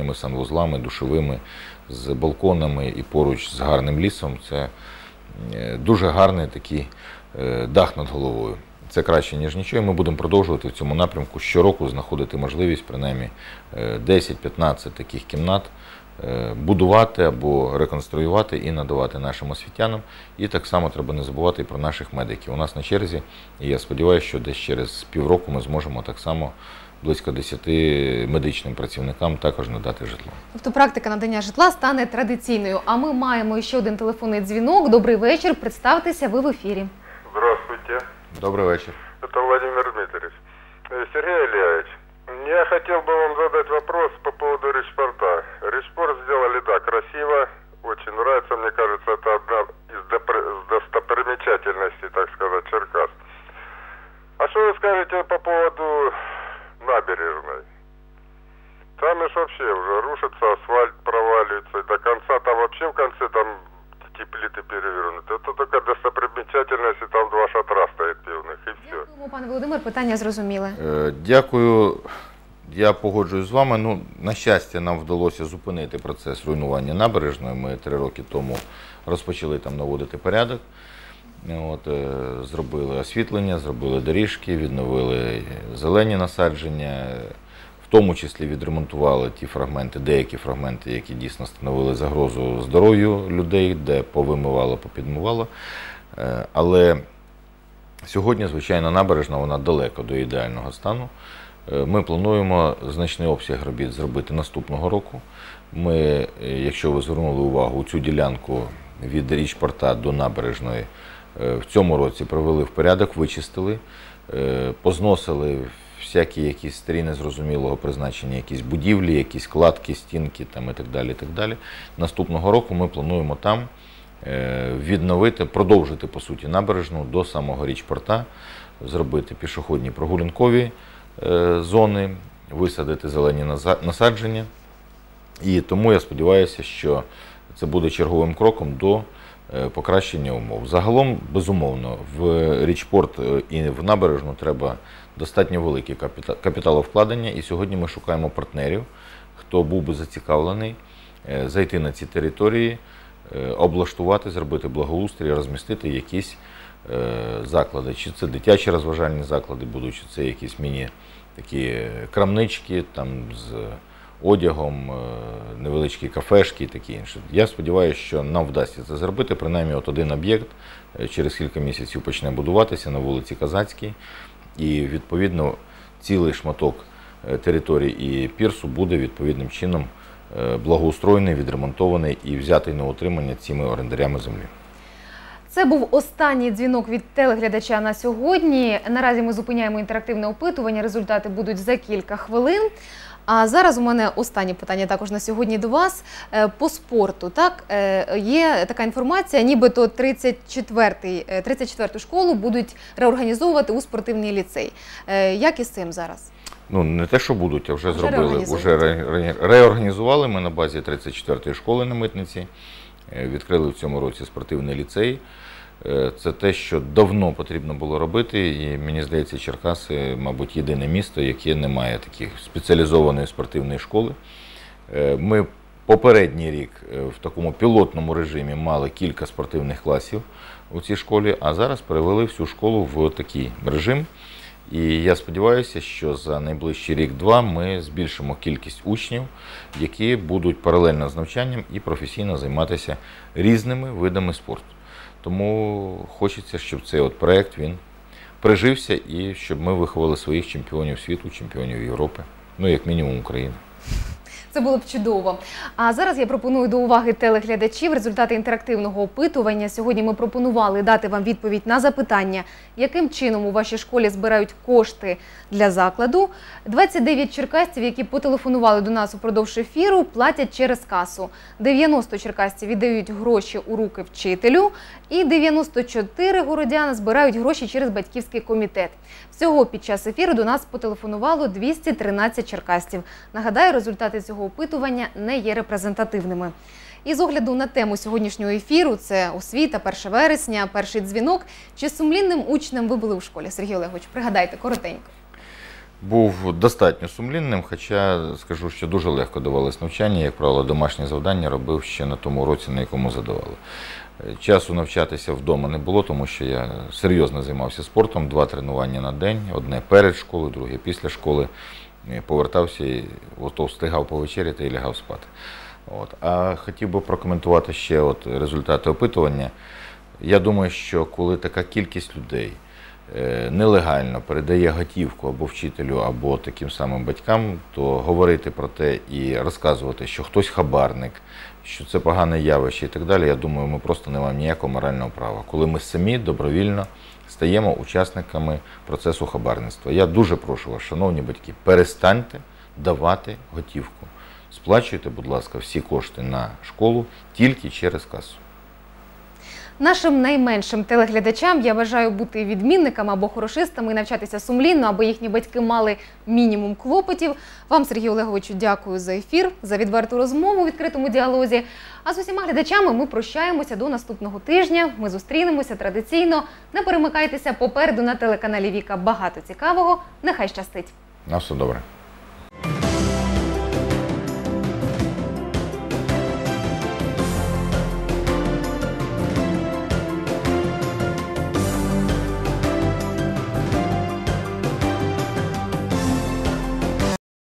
кухнями, санвузлами, душовими, з балконами і поруч з гарним лісом. Це е, дуже гарний такий е, дах над головою. Це краще, ніж нічого. і Ми будемо продовжувати в цьому напрямку щороку знаходити можливість, принаймні е, 10-15 таких кімнат е, будувати або реконструювати і надавати нашим освітянам. І так само треба не забувати і про наших медиків. У нас на черзі, і я сподіваюся, що десь через півроку ми зможемо так само близько 10 медичним працівникам також надати житло. Тобто практика надання житла стане традиційною. А ми маємо ще один телефонний дзвінок. Добрий вечір. Представтеся, ви в ефірі. Здравствуйте, Добрий вечір. это Владимир Дмитриевич. Э, Сергей Ильяевич, я хотел бы вам задать вопрос по поводу Ричпорта. Ричпорт сделали, да, красиво, очень нравится, в конце там эти плиты перевернуты. Это только достопримечательность, и там два шатра стоит пивных, и все. Дякуємо, пане Володимир. Питання зрозуміле. Е, Дякую. Я погоджуюсь з вами. Ну, на щастя, нам вдалося зупинити процес руйнування набережної. Ми три роки тому розпочали там наводити порядок. От, е, зробили освітлення, зробили доріжки, відновили зелені насадження, в тому числі відремонтували ті фрагменти, деякі фрагменти, які дійсно становили загрозу здоров'ю людей, де повимивало, попідмивало. Е, Але Сьогодні, звичайно, набережна вона далеко до ідеального стану. Е, Ми плануємо значний обсяг робіт зробити наступного року. Ми, е, якщо ви звернули увагу, цю ділянку від річпорта до набережної в цьому році привели в порядок, вичистили, позносили всякі якісь старі незрозумілого призначення, якісь будівлі, якісь кладки, стінки там, і так далі. І так далі. Наступного року ми плануємо там е, відновити, продовжити по суті набережну до самого річпорта, зробити пішохідні прогулянкові е, зони, висадити зелені насадження. І тому я сподіваюся, що це буде черговим кроком до покращення умов. Загалом, безумовно, в річпорт е, і в набережну треба достатньо велике капіталовкладення. І сьогодні ми шукаємо партнерів, хто був би зацікавлений е, зайти на ці території, е, облаштувати, зробити благоустрій, розмістити якісь е, заклади. Чи це дитячі розважальні заклади будуть, чи це якісь міні такі е, крамнички там з одягом, е, невеличкі кафешки і таке інше. Я сподіваюся, що нам вдасться це зробити. Принаймні, от один об'єкт е, через кілька місяців почне будуватися на вулиці Казацькій, і відповідно цілий шматок е, території і пірсу буде відповідним чином благоустроєний, відремонтований і взятий на утримання цими орендарями землі. Це був останній дзвінок від телеглядача на сьогодні. Наразі ми зупиняємо інтерактивне опитування. Результати будуть за кілька хвилин. А зараз у мене останнє питання також на сьогодні до вас Е, по спорту. Так е, є така інформація, нібито 34-й, е, 34-ту школу будуть реорганізовувати у спортивний ліцей. Е, Як із цим зараз? Ну, не те, що будуть, а вже, Вже зробили. Вже ре- ре- реорганізували ми на базі 34-ї школи на митниці. Е, Відкрили в цьому році спортивний ліцей. Е, Це те, що давно потрібно було робити, і мені здається, Черкаси, мабуть, єдине місто, яке не має таких спеціалізованої спортивної школи. Е, Ми попередній рік е, в такому пілотному режимі мали кілька спортивних класів у цій школі, а зараз перевели всю школу в такий режим. І я сподіваюся, що за найближчий рік-два ми збільшимо кількість учнів, які будуть паралельно з навчанням і професійно займатися різними видами спорту. Тому хочеться, щоб цей от проект він прижився і щоб ми виховали своїх чемпіонів світу, чемпіонів Європи, ну як мінімум України. Це було б чудово. А зараз я пропоную до уваги телеглядачів результати інтерактивного опитування. Сьогодні ми пропонували дати вам відповідь на запитання, яким чином у вашій школі збирають кошти для закладу. 29 черкасців, які потелефонували до нас упродовж ефіру, платять через касу. 90 черкасців віддають гроші у руки вчителю, і 94 городяни збирають гроші через батьківський комітет. Всього під час ефіру до нас потелефонувало 213 черкасців. Нагадаю, результати цього опитування не є репрезентативними. І з огляду на тему сьогоднішнього ефіру це освіта, 1 вересня, перший дзвінок. Чи сумлінним учнем ви були у школі? Сергій Олегович, пригадайте коротенько. був достатньо сумлінним, хоча скажу, що дуже легко давалось навчання. Як правило, домашні завдання робив ще на тому році, на якому задавали. Е, Часу навчатися вдома не було, тому що я серйозно займався спортом, два тренування на день, одне перед школою, друге після школи. Повертався і ото встигав повечеряти і лягав спати. От. А хотів би прокоментувати ще от результати опитування. Я думаю, що коли така кількість людей е, нелегально передає готівку або вчителю, або таким самим батькам, то говорити про те і розказувати, що хтось хабарник, що це погане явище і так далі, я думаю, ми просто не маємо ніякого морального права. Коли ми самі добровільно стаємо учасниками процесу хабарництва. Я дуже прошу вас, шановні батьки, перестаньте давати готівку. Сплачуйте, будь ласка, всі кошти на школу тільки через касу. Нашим найменшим телеглядачам я бажаю бути відмінниками або хорошистами і навчатися сумлінно, аби їхні батьки мали мінімум клопотів. Вам, Сергію Олеговичу, дякую за ефір, за відверту розмову у відкритому діалозі. А з усіма глядачами ми прощаємося до наступного тижня. Ми зустрінемося традиційно. Не перемикайтеся попереду на телеканалі Віка. Багато цікавого. Нехай щастить. На все добре.